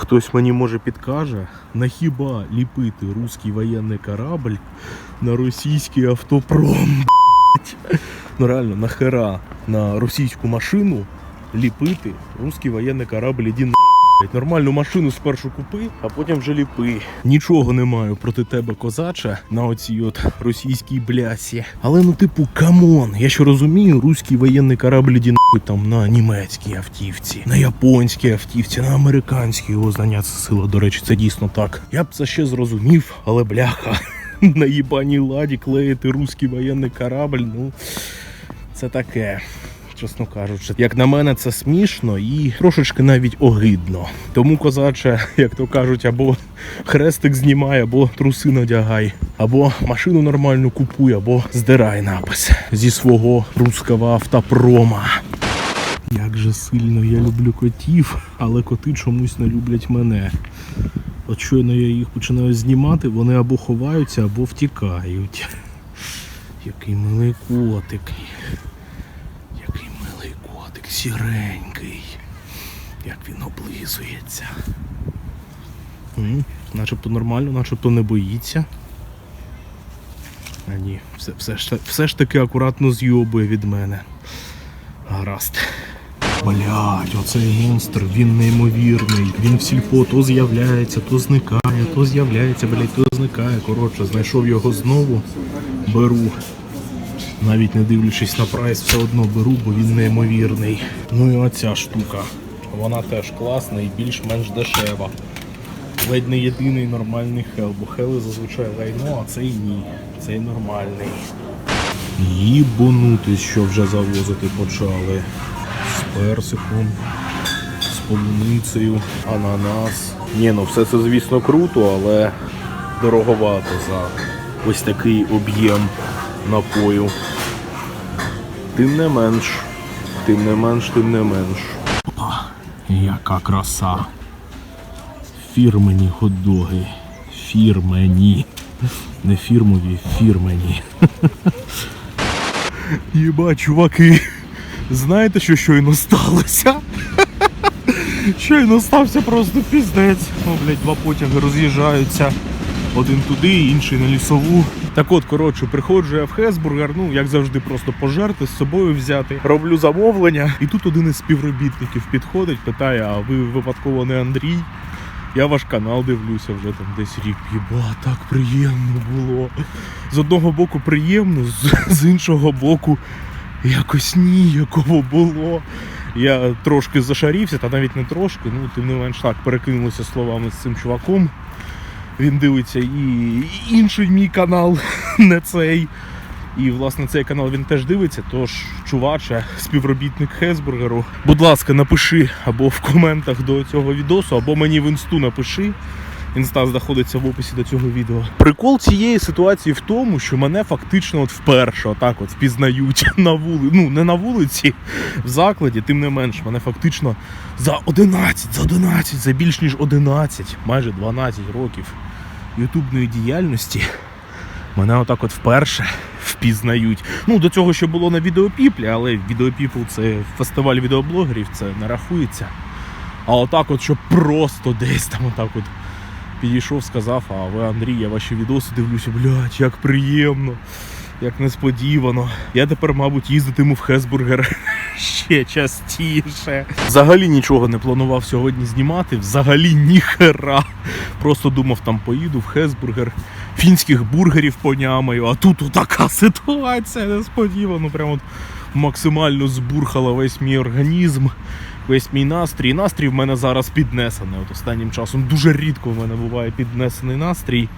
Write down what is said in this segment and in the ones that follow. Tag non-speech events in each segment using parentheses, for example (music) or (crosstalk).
Хтось мені може підкаже, на хіба ліпити русський воєнний корабль на російський автопром. Ну реально, нахера на російську машину ліпити русський воєнний корабль іди на. Нормальну машину спершу купи, а потім вже ліпи. Нічого не маю проти тебе, козаче, на оцій от російській блясі. Але ну, типу, камон, я що розумію, руський воєнний корабль нахуй там на німецькій автівці, на японській автівці, на американській його знання це сила. До речі, це дійсно так. Я б це ще зрозумів, але бляха. (laughs) На їбаній ладі клеїти руський воєнний корабль, ну це таке. Чесно кажучи, як на мене, це смішно і трошечки навіть огидно. Тому, козаче, (laughs) як то кажуть, або хрестик знімай, або труси надягай, або машину нормальну купуй, або здирай напис зі свого руського автопрома. Як же сильно я люблю котів, але коти чомусь не люблять мене. От щойно я їх починаю знімати, вони або ховаються, або втікають. Який милий котик. Котик, сіренький. Як він облизується. М, Начебто нормально, начебто не боїться. А ні, все, все, ж, все ж таки акуратно зйобує від мене. Гаразд. Блять, оцей монстр, він неймовірний. Він в сільпо то з'являється, то зникає, то з'являється, блять, то зникає. Коротше, знайшов його знову, беру. Навіть не дивлячись на прайс, все одно беру, бо він неймовірний. Ну і оця штука. Вона теж класна і більш-менш дешева. Ледь не єдиний нормальний хел, бо хели зазвичай лайно, а цей ні. Цей нормальний. Їбонутись, що вже завозити почали. З персиком, з полуницею, ананас. Ні, ну все це, звісно, круто, але дороговато за ось такий об'єм напою. Тим не менш, тим не менш, тим не менш. Опа, яка краса. Фірмені хот-доги. Фірмені. Не фірмові, фірмені. Єба, чуваки. Знаєте, що щойно сталося? Щойно стався просто піздець. О, блядь, два потяги роз'їжджаються. Один туди, інший на лісову. Так от, коротше, приходжу я в Хесбургер, ну як завжди, просто пожерти з собою взяти. Роблю замовлення, і тут один із співробітників підходить, питає: а ви випадково не Андрій? Я ваш канал дивлюся вже там десь рік. Єба, так приємно було. З одного боку приємно, з, з іншого боку якось ніяково було. Я трошки зашарівся, та навіть не трошки, ну тим не менш так перекинулися словами з цим чуваком. Він дивиться і інший мій канал, (laughs) не цей. І власне цей канал він теж дивиться. Тож, чуваче, співробітник Хесбургеру, будь ласка, напиши або в коментах до цього відосу, або мені в інсту напиши. Інста знаходиться в описі до цього відео. Прикол цієї ситуації в тому, що мене фактично от вперше отак от впізнають (laughs) на вулиці. Ну, не на вулиці, в закладі, тим не менш, мене фактично за 11, за 11, за більш ніж 11, майже 12 років ютубної діяльності. Мене отак от вперше впізнають. Ну, до цього ще було на відеопіплі, але відеопіпл це фестиваль відеоблогерів, це не рахується. А отак, от, що просто десь там отак от підійшов, сказав, а ви Андрій, я ваші відоси дивлюся, блядь, як приємно, як несподівано. Я тепер, мабуть, їздитиму в Хесбургер ще частіше. Взагалі нічого не планував сьогодні знімати, взагалі ніхера. Просто думав, там поїду в Хесбургер, фінських бургерів понямаю, а тут така ситуація несподівано. Прямо от максимально збурхала весь мій організм весь мій настрій. Настрій в мене зараз піднесений. От останнім часом дуже рідко в мене буває піднесений настрій.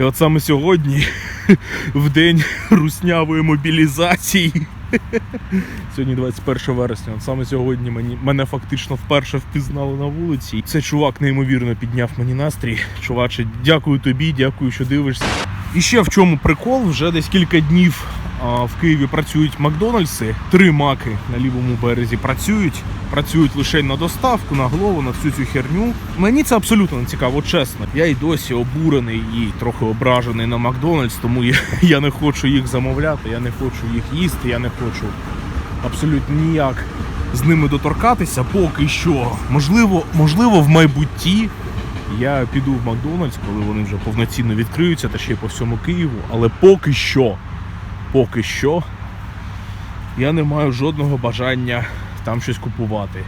І от саме сьогодні, (laughs) в день (laughs) руснявої мобілізації. (laughs) Сьогодні 21 вересня. От саме сьогодні мені, мене фактично вперше впізнали на вулиці. Цей чувак неймовірно підняв мені настрій. Чуваче, дякую тобі, дякую, що дивишся. І ще в чому прикол, вже десь кілька днів в Києві працюють Макдональдси. Три маки на лівому березі працюють. Працюють лише на доставку, на голову, на всю цю херню. Мені це абсолютно не цікаво, чесно. Я й досі обурений і трохи ображений на Макдональдс, тому я, (laughs) я не хочу їх замовляти, я не хочу їх їсти, я не хочу абсолютно ніяк з ними доторкатися поки що. Можливо, можливо, в майбутті я піду в Макдональдс, коли вони вже повноцінно відкриються, та ще й по всьому Києву. Але поки що, поки що, я не маю жодного бажання там щось купувати.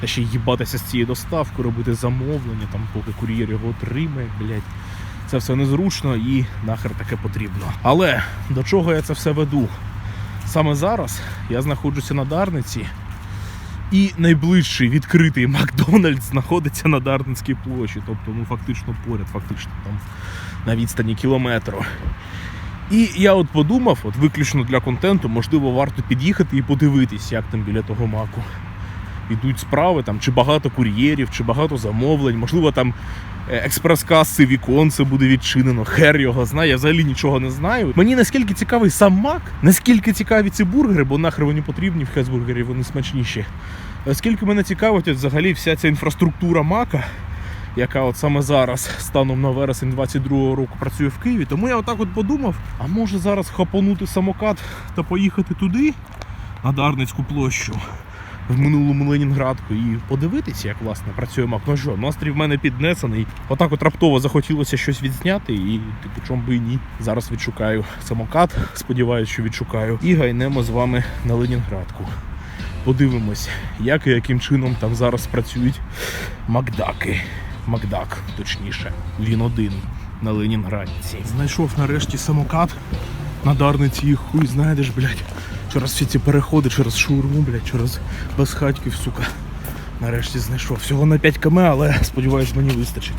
Та ще їбатися з цією доставкою, робити замовлення, там, поки кур'єр його отримає, блядь. Це все незручно і нахер таке потрібно. Але до чого я це все веду? Саме зараз я знаходжуся на Дарниці, і найближчий відкритий Макдональдс знаходиться на Дарницькій площі. Тобто, ну фактично поряд, фактично там на відстані кілометру. І я от подумав, от виключно для контенту, можливо, варто під'їхати і подивитись, як там біля того маку йдуть справи, там, чи багато кур'єрів, чи багато замовлень, можливо, там е, експрес-каси віконце буде відчинено, хер його знає, я взагалі нічого не знаю. Мені наскільки цікавий сам мак, наскільки цікаві ці бургери, бо нахер вони потрібні в хезбургері, вони смачніші. Наскільки мене цікавить взагалі вся ця інфраструктура мака, яка от саме зараз, станом на вересень 22-го року, працює в Києві. Тому я отак от подумав, а може зараз хапанути самокат та поїхати туди, на Дарницьку площу в минулому Ленінградку і подивитися, як власне працює мак. Ну що, настрій в мене піднесений. Отак от раптово захотілося щось відзняти, і типу, чом би і ні. Зараз відшукаю самокат, сподіваюсь, що відшукаю. І гайнемо з вами на Ленінградку. Подивимось, як і яким чином там зараз працюють Макдаки. Макдак, точніше, він один на Ленінградці. Знайшов нарешті самокат на Дарниці і хуй знайдеш, блядь. Через всі ці переходи, через шаурму, блядь, через безхатьків, сука. Нарешті знайшов. Всього на 5 км, але сподіваюсь, мені вистачить.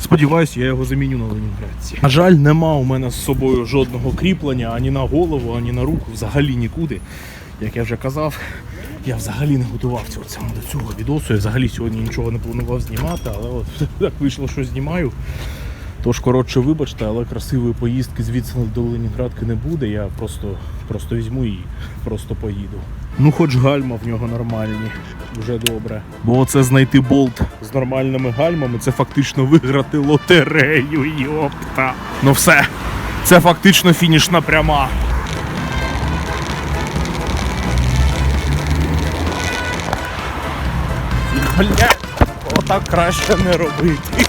Сподіваюсь, я його заміню на Ленінградці. На жаль, нема у мене з собою жодного кріплення ані на голову, ані на руку, взагалі нікуди. Як я вже казав, я взагалі не готувався до цього відосу. Я взагалі сьогодні нічого не планував знімати, але от (laughs) так вийшло, що знімаю. Тож, коротше, вибачте, але красивої поїздки звідси до Ленінградки не буде. Я просто, просто візьму і просто поїду. Ну, хоч гальма в нього нормальні, вже добре. Бо оце знайти болт з нормальними гальмами це фактично виграти лотерею, йопта. Ну все, це фактично фінішна пряма. Блять, отак краще не робити.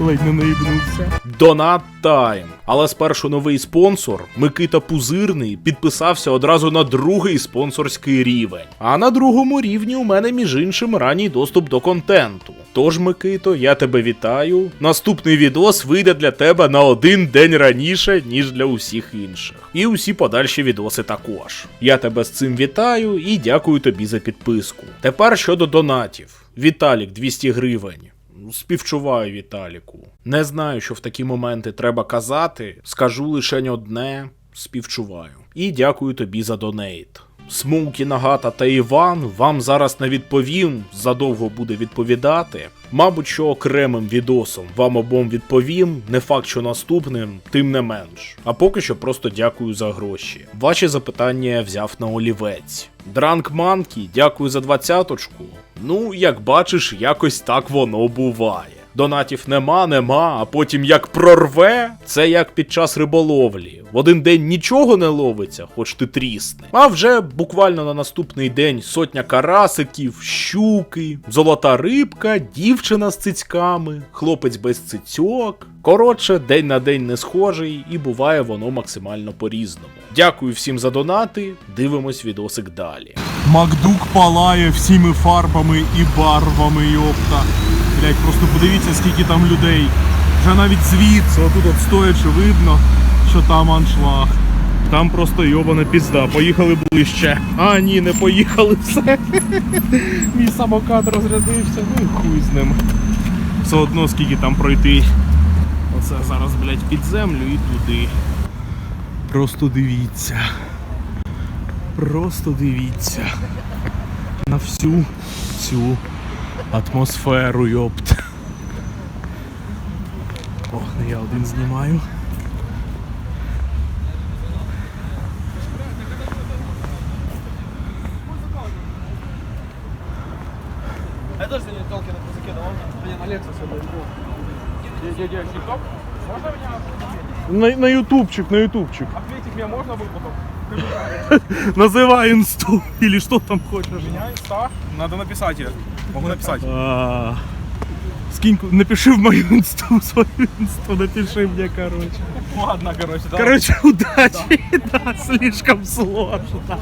Ледь не наїбнувся. Донат Тайм. Але спершу новий спонсор Микита Пузирний підписався одразу на другий спонсорський рівень. А на другому рівні у мене, між іншим, ранній доступ до контенту. Тож, Микито, я тебе вітаю. Наступний відос вийде для тебе на один день раніше, ніж для усіх інших. І усі подальші відоси також. Я тебе з цим вітаю і дякую тобі за підписку. Тепер щодо донатів. Віталік 200 гривень. Співчуваю Віталіку. Не знаю, що в такі моменти треба казати. Скажу лише одне: співчуваю. І дякую тобі за донейт. Смоукі Нагата та Іван вам зараз не відповім, задовго буде відповідати. Мабуть, що окремим відосом вам обом відповім, не факт, що наступним, тим не менш. А поки що просто дякую за гроші. Ваші запитання я взяв на олівець. Дранк Манкі, дякую за двадцяточку. Ну, як бачиш, якось так воно буває. Донатів нема, нема, а потім як прорве, це як під час риболовлі. В один день нічого не ловиться, хоч ти трісне. А вже буквально на наступний день сотня карасиків, щуки, золота рибка, дівчина з цицьками, хлопець без цицьок. Коротше, день на день не схожий, і буває воно максимально по-різному. Дякую всім за донати, дивимось відосик далі. Макдук палає всіми фарбами і барвами, йопта. Блять, просто подивіться, скільки там людей. Вже навіть звідси, отут от стоячи, видно, що там аншлаг. Там просто йобана пізда. Поїхали ближче. А, ні, не поїхали все. (laughs) Мій самокат розрядився, ну і хуй з ним. Все одно скільки там пройти. Оце зараз, блять, під землю і туди. Просто дивіться. Просто дивіться. На всю цю атмосферу, йопт. Ох, не я один знімаю. Я тоже сегодня телки на языке давал. Блин, Алекса сегодня иду. Дядя, ТикТок? Можно меня На, на ютубчик, на ютубчик. ответить мне можно будет потом? (laughs) Називай інсту, или что там хочешь. Меня инста. Надо написать ее. Могу написать. А, Скинь, напиши в мою инсту, свою инсту, напиши мне, короче. Ладно, короче, да. Короче, удачи, (laughs) да, слишком сложно.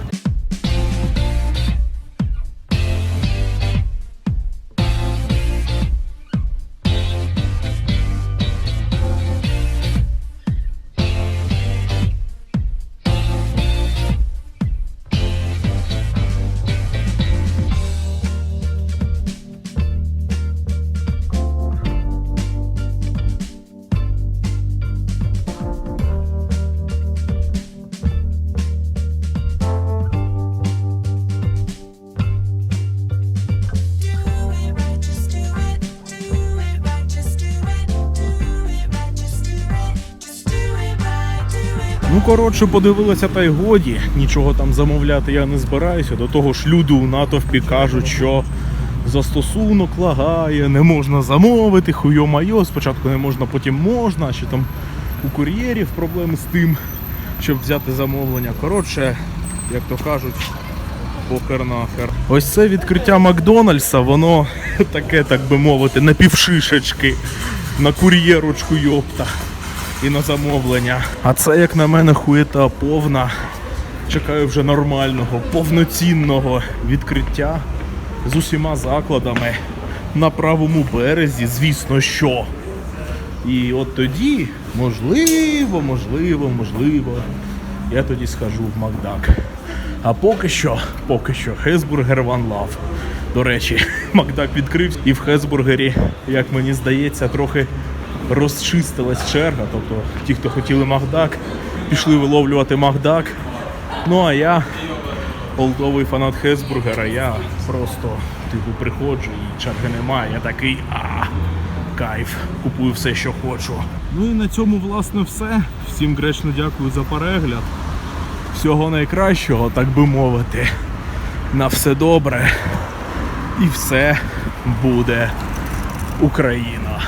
Коротше, подивилися та й годі. Нічого там замовляти я не збираюся. До того ж, люди у натовпі кажуть, що застосунок лагає, не можна замовити, хуйо-майо, спочатку не можна, потім можна, чи там у кур'єрів проблеми з тим, щоб взяти замовлення. Коротше, як то кажуть, покер нахер. Ось це відкриття Макдональдса, воно (laughs) таке, так би мовити, на півшишечки, на кур'єрочку йопта і на замовлення. А це, як на мене, хуєта повна. Чекаю вже нормального, повноцінного відкриття з усіма закладами на правому березі, звісно, що. І от тоді, можливо, можливо, можливо, я тоді схожу в Макдак. А поки що, поки що, Хесбургер One Love. До речі, (laughs) Макдак відкрився, і в Хесбургері, як мені здається, трохи розчистилась черга. Тобто ті, хто хотіли Макдак, пішли виловлювати Макдак. Ну а я, олдовий фанат Хесбургера, я просто типу приходжу і черги немає. Я такий а кайф, купую все, що хочу. Ну і на цьому, власне, все. Всім гречно дякую за перегляд. Всього найкращого, так би мовити. На все добре. І все буде Україна.